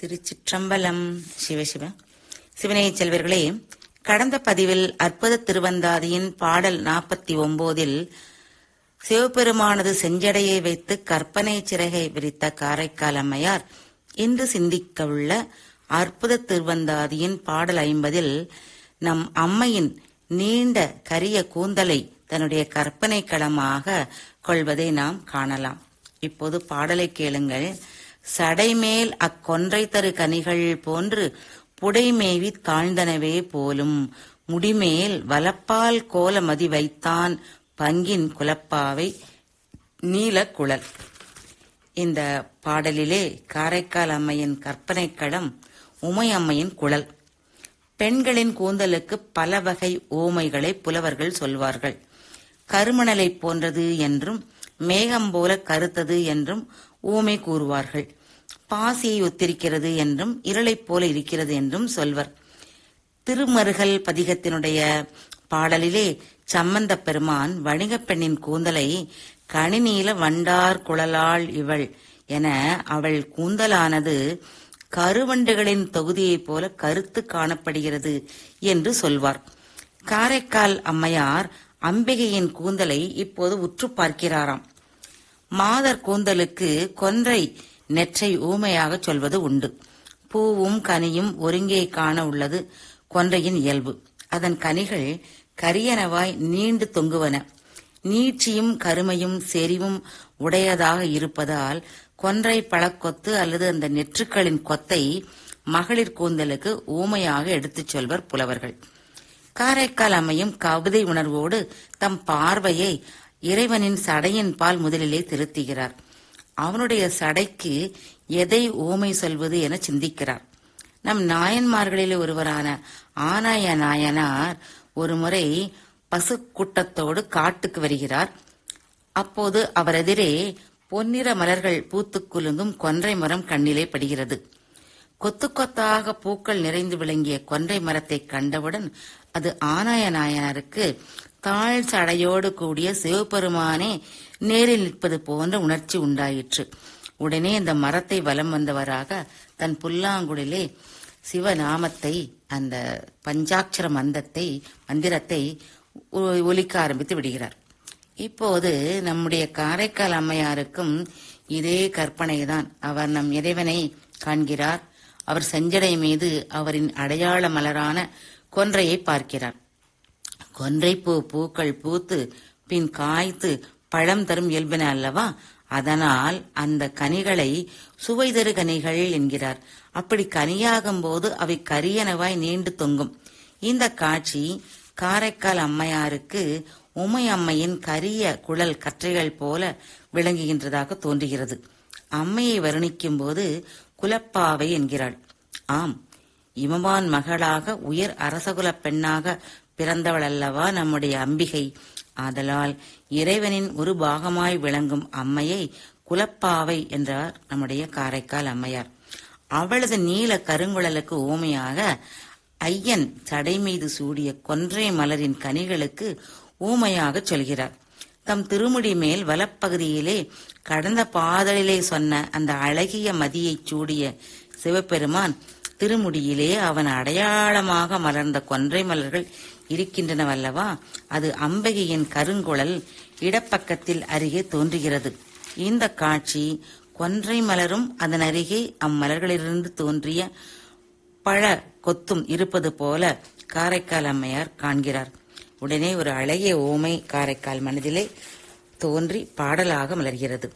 திருச்சிற்றம்பலம். சிவசிவ சிவனைய செல்வர்களே கடந்த பதிவில் அற்புத திருவந்தாதியின் பாடல் நாற்பத்தி ஒன்போதில் சிவபெருமானது செஞ்சடையை வைத்து கற்பனை சிறகை விரித்த காரைக்கால் அம்மையார் இன்று சிந்திக்கவுள்ள அற்புத திருவந்தாதியின் பாடல் ஐம்பதில் நம் அம்மையின் நீண்ட கரிய கூந்தலை தன்னுடைய கற்பனை களமாக கொள்வதை நாம் காணலாம். இப்போது பாடலை கேளுங்கள். சடைமேல் அக்கொன்றை தரு கனிகள் போன்று புடைமேவி தாழ்ந்தனவே போலும். முடிமேல் வலப்பால் கோலமதி வைத்தான் பங்கின் குலப்பாவை நீலக்குழல் இந்த பாடலிலே காரைக்கால் அம்மையின் கற்பனை களம் உமை அம்மையின் குழல். பெண்களின் கூந்தலுக்கு பல வகை ஓமைகளை புலவர்கள் சொல்வார்கள். கருமணலை போன்றது என்றும் மேகம் போல கருத்தது என்றும் ஊமை கூறுவார்கள். பாசியை ஒத்திருக்கிறது என்றும் இருளைப் போல இருக்கிறது என்றும் சொல்வர். திருமருகல் பதிகத்தினுடைய பாடலிலே சம்பந்த பெருமான் வணிகப் பெண்ணின் கூந்தலை கணினியில வண்டார் குழலாள் இவள் என அவள் கூந்தலானது கருவண்டுகளின் தொகுதியைப் போல கருத்து காணப்படுகிறது என்று சொல்வார். காரைக்கால் அம்மையார் அம்பிகையின் கூந்தலை இப்போது உற்று பார்க்கிறாராம். மாதர் கூந்தலுக்கு கொன்றை நெற்றை ஊமையாக சொல்வது உண்டு. பூவும் கனியும் ஒருங்கே காண உள்ளது கொன்றையின் இயல்பு. அதன் கனிகள் கரியனவாய் நீண்டு தொங்குவன. நீட்சியும் கருமையும் செறிவும் உடையதாக இருப்பதால் கொன்றை பழக்கொத்து அல்லது அந்த நெற்றுக்களின் கொத்தை மகளிர் கூந்தலுக்கு ஊமையாக எடுத்துச் சொல்வர் புலவர்கள். காரைக்கால் அமையும் கவிதை உணர்வோடு தம் பார்வையை இறைவனின் சடையின் பால் முதலிலே திருத்துகிறார். அவனுடைய சடைக்கு எதை ஊமை சொல்வது என சிந்திக்கிறார். நம் நாயன்மார்களில் ஒருவரான ஆனாய நாயனார் ஒருமுறை பசு கூட்டத்தோடு காட்டுக்கு வருகிறார். அப்போது அவரெதிரே பொன்னிற மலர்கள் பூத்துக்குலுங்கும் கொன்றை மரம் கண்ணிலே படுகிறது. கொத்து கொத்தாக பூக்கள் நிறைந்து விளங்கிய கொன்றை மரத்தை கண்டவுடன் அது ஆனாய நாயனாருக்கு தாழ் சடையோடு கூடிய சிவபெருமானே நேரில் நிற்பது போன்ற உணர்ச்சி உண்டாயிற்று. உடனே இந்த மரத்தை வலம் வந்தவராக தன் புல்லாங்குழலே சிவநாமத்தை அந்த பஞ்சாட்சர மந்தத்தை மந்திரத்தை ஒ- ஒலிக்க ஆரம்பித்து விடுகிறார். இப்போது நம்முடைய காரைக்கால் அம்மையாருக்கும் இதே கற்பனைதான். அவர் நம் இறைவனை காண்கிறார். அவர் செஞ்சடை மீது அவரின் அடையாள மலரான கொன்றையை பார்க்கிறார். கொன்றை பூ பூக்கள் பூத்து பின் காய்த்து பழம் தரும் இயல்பின அல்லவா? அதனால் அந்த கனிகளை சுவை தரு கனிகள் என்கிறார். அப்படி கனியாகும் போது அவை கரியனவாய் நீண்டு தொங்கும். இந்த காட்சி காரைக்கால் அம்மையாருக்கு உமை அம்மையின் கரிய குழல் கற்றைகள் போல விளங்குகின்றதாக தோன்றுகிறது. அம்மையை வர்ணிக்கும் போது குலப்பாவை என்கிறாள். ஆம் இமவான் மகளாக உயர் அரசகுல பெண்ணாக பிறந்தவள் அல்லவா நம்முடைய அம்பிகை. ஆதலால் இறைவனின் ஒரு பாகமாய் விளங்கும் அம்மையை குலப்பாவை என்றார் நம்முடைய காரைக்கால் அம்மையார். அவளது நீல கருங்குழலுக்கு ஊமையாக ஐயன் சடை மீது சூடிய கொன்றை மலரின் கனிகளுக்கு ஊமையாகச் சொல்கிறார். தம் திருமுடி மேல் வலப்பகுதியிலே கடந்த பாதலிலே சொன்ன அந்த அழகிய மதியைச் சூடிய சிவபெருமான் திருமுடியிலே அவன் அடையாளமாக மலர்ந்த கொன்றை மலர்கள் இருக்கின்றனவல்லவா? அது அம்பகையின் கருங்குழல் இடப்பக்கத்தில் அருகே தோன்றுகிறது. இந்த காட்சி கொன்றை மலரும் அதன் அருகே அம்மலர்களிலிருந்து தோன்றிய பழ கொத்தும் இருப்பது போல காரைக்கால் அம்மையார் காண்கிறார். உடனே ஒரு அழகிய ஓமை காரைக்கால் மனதிலே தோன்றி பாடலாக மலர்கிறது.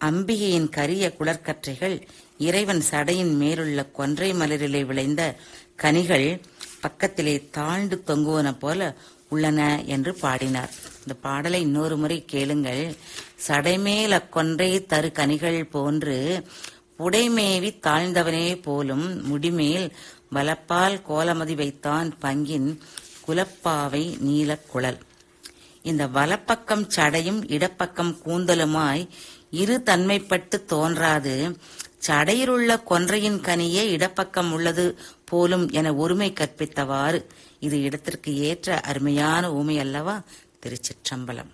அம்பிகையின் கரிய குளர்கற்றைகள் இறைவன் சடையின் மேலுள்ள கொன்றை மலரிலே விளைந்த கனிகள் பக்கத்திலே தாழ்ந்து தொங்குவன போல உள்ளன என்று பாடினார். இந்த பாடலை இன்னொரு முறை கேளுங்கள். சடைமேல் அக்கொன்றை தரு கனிகள் போன்று புடைமேவி தாழ்ந்தவனே போலும் முடிமேல் வலப்பால் கோலமதி வைத்தான் பங்கின் குலப்பாவை நீலக்குழல் இந்த வலப்பக்கம் சடையும் இடப்பக்கம் கூந்தலுமாய் இரு தன்மைப்பட்டு தோன்றாது. சடையிலுள்ள கொன்றையின் கனியே இடப்பக்கம் உள்ளது போலும் என ஒருமை கற்பித்தவாறு. இது இடத்திற்கு ஏற்ற அருமையான ஊமை அல்லவா? திருச்சிற்றம்பலம்.